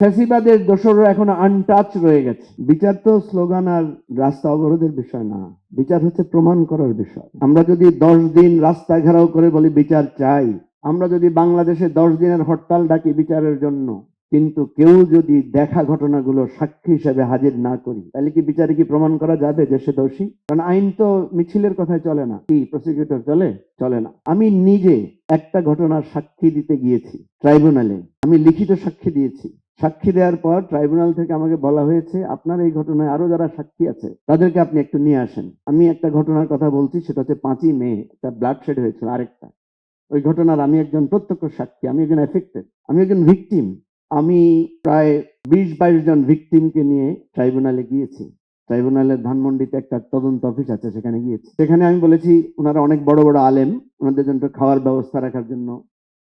ফ্যাসিবাদের দোসররা এখন আনটাচ রয়ে গেছে। বিচার তো স্লোগান আর রাস্তা অবরোধের বিষয় না। বিচার হচ্ছে প্রমাণ করার বিষয়। আমরা যদি দশ দিন রাস্তা ঘেরাও করে বলি বিচার চাই, আমরা যদি বাংলাদেশে দশ দিনের হরতাল ডাকি বিচারের জন্য, কিন্তু কেউ যদি দেখা ঘটনাগুলো সাক্ষী হিসেবে হাজির না করি, তাহলে কি বিচারে কি প্রমাণ করা যাবে যে সে দোষী? কারণ আইন তো মিছিলের কথায় চলে না। কি প্রসিকিউটর চলে? চলে না। আমি নিজে একটা ঘটনার সাক্ষী দিতে গিয়েছি ট্রাইব্যুনালে আমি লিখিত সাক্ষী দিয়েছি। সাক্ষী দেওয়ার পর ট্রাইব্যুনাল থেকে আমাকে বলা হয়েছে, আপনার এই ঘটনায় আরও যারা সাক্ষী আছে, তাদেরকে আপনি একটু নিয়ে আসেন। আমি একটা ঘটনার কথা বলছি, সেটা হচ্ছে পাঁচই মে, একটা ব্লাড শেড হয়েছিল আরেকটা। ওই ঘটনার আমি একজন প্রত্যক্ষ সাক্ষী, আমি একজন এফেক্টেড, আমি একজন ভিকটিম। আমি প্রায় বিশ বাইশ জন ভিকটিমকে নিয়ে ট্রাইব্যুনালে গিয়েছি। ট্রাইব্যুনালের ধানমন্ডিতে একটা তদন্ত অফিস আছে, সেখানে গিয়েছি। সেখানে আমি বলেছি, ওনারা অনেক বড় বড় আলেম, ওনাদের জন্য খাওয়ার ব্যবস্থা রাখার জন্য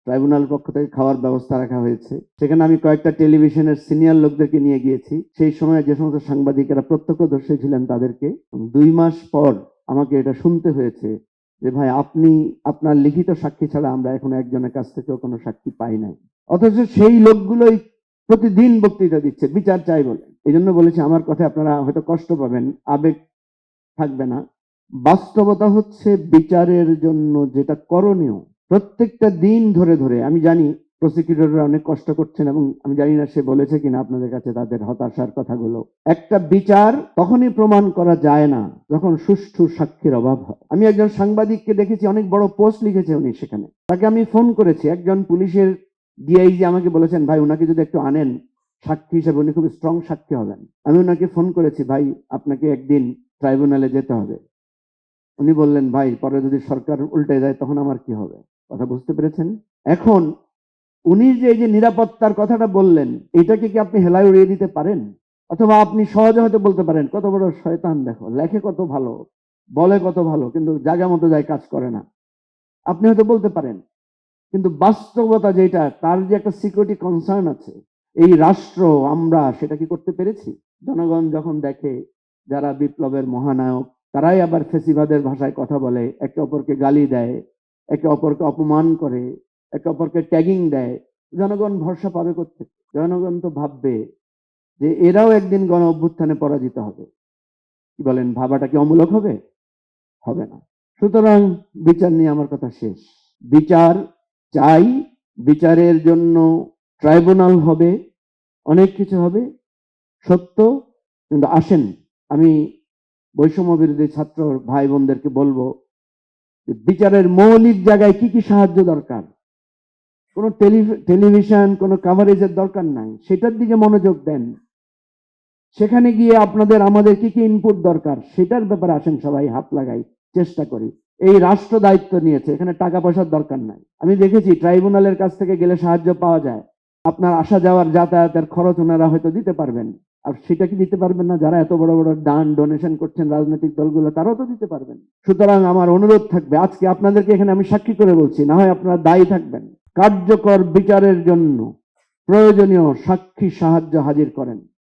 ট্রাইব্যুনাল পক্ষ থেকে খাওয়ার ব্যবস্থা রাখা হয়েছে। সেখানে আমি কয়েকটা টেলিভিশনের সিনিয়র লোকদেরকে নিয়ে গিয়েছি। সেই সময় যে সমস্ত সাংবাদিকেরা প্রত্যক্ষদর্শী ছিলেন তাদেরকে দুই মাস পর আমাকে এটা শুনতে হয়েছে যে, ভাই, আপনি, আপনার লিখিত সাক্ষী ছাড়া আমরা এখন একজনের কাছ থেকেও কোনো সাক্ষী পাই নাই। অথচ সেই লোকগুলোই প্রতিদিন বক্তৃতা দিচ্ছে, বিচার চাই বলে। এই জন্য বলেছি, আমার কথায় আপনারা হয়তো কষ্ট পাবেন, আবেগ থাকবে না। বাস্তবতা হচ্ছে বিচারের জন্য যেটা করণীয় প্রত্যেকটা দিন ধরে ধরে, আমি জানি প্রসিকিউটররা অনেক কষ্ট করছেন এবং আমি জানি না সে বলেছে কিনা আপনাদের কাছে তাদের হতাশার কথাগুলো। একটা বিচার তখনই প্রমাণ করা যায় না যখন সুষ্ঠু সাক্ষীর অভাব হয়। আমি একজন সাংবাদিককে দেখেছি, অনেক বড় পোস্ট লিখেছে উনি সেখানে। তাকে আমি ফোন করেছি, একজন পুলিশের ডিআইজি আমাকে বলেছেন, ভাই ওনাকে যদি একটু আনেন, সাক্ষী হিসেবে উনি খুব স্ট্রং সাক্ষী হবেন। আমি ওনাকে ফোন করেছি, ভাই, আপনাকে একদিন ট্রাইব্যুনালে যেতে হবে। উনি বললেন, ভাই, পরে যদি সরকার উল্টে যায় তখন আমার কি হবে? কথা বুঝতে পেরেছেন? এখন, উনি যে এই যে নিরাপত্তার কথাটা বললেন, এটাকে কি আপনি হেলায় উড়িয়ে দিতে পারেন? অথবা আপনি সহজে হয়তো বলতে পারেন, কত বড় শয়তান দেখো, লেখে কত ভালো, বলে কত ভালো, কিন্তু জায়গা মতো যায় কাজ করে না। আপনি হয়তো বলতে পারেন, কিন্তু বাস্তবতা যেটা, তার যে একটা সিকিউরিটি কনসার্ন আছে, এই রাষ্ট্র, আমরা সেটা কি করতে পেরেছি? জনগণ যখন দেখে, যারা বিপ্লবের মহানায়ক, তারাই আবার ফেসিবাদের ভাষায় কথা বলে, একে অপরকে গালি দেয় একে অপরকে অপমান করে, একে অপরকে ট্যাগিং দেয়। জনগণ ভরসা পাবে করতে জনগণ তো ভাববে যে এরাও একদিন গণ অভ্যুত্থানে পরাজিত হবে। কি বলেন, ভাবাটা কি অমূলক হবে? হবে না। সুতরাং বিচার নিয়ে আমার কথা শেষ। বিচার চাই, বিচারের জন্য ট্রাইব্যুনাল হবে, অনেক কিছু হবে, সত্য, কিন্তু আসেন, আমি বৈষম্য বিরোধী ছাত্র ভাই বোনদেরকে বলব বিচারের মৌলিক জায়গায় কি কি সাহায্য দরকার? কোনো টেলিভিশন, কোনো কাভারেজের দরকার নাই। সেটার দিকে মনোযোগ দেন। সেখানে গিয়ে আপনাদের, আমাদের কি কি ইনপুট দরকার, সেটার ব্যাপারে আসেন সবাই, হাত লাগাই, চেষ্টা করি। এই রাষ্ট্র দায়িত্ব নিয়েছে, এখানে টাকা পয়সার দরকার নাই। আমি দেখেছি ট্রাইব্যুনালের কাছ থেকে গেলে সাহায্য পাওয়া যায়। আপনার আসা যাওয়ার যাতায়াতের খরচ ওনারা হয়তো দিতে পারবেন। আর সেটা কি দিতে পারবেন না? যারা এত বড় বড় ডান ডোনেশন করছেন রাজনৈতিক দলগুলো, তারাও তো দিতে পারবেন। সুতরাং আমার অনুরোধ থাকবে, আজকে আপনাদেরকে এখানে আমি সাক্ষী করে বলছি, না হয় আপনারা দায়ী থাকবেন। কার্যকর বিচারের জন্য প্রয়োজনীয় সাক্ষী সাহায্য হাজির করেন।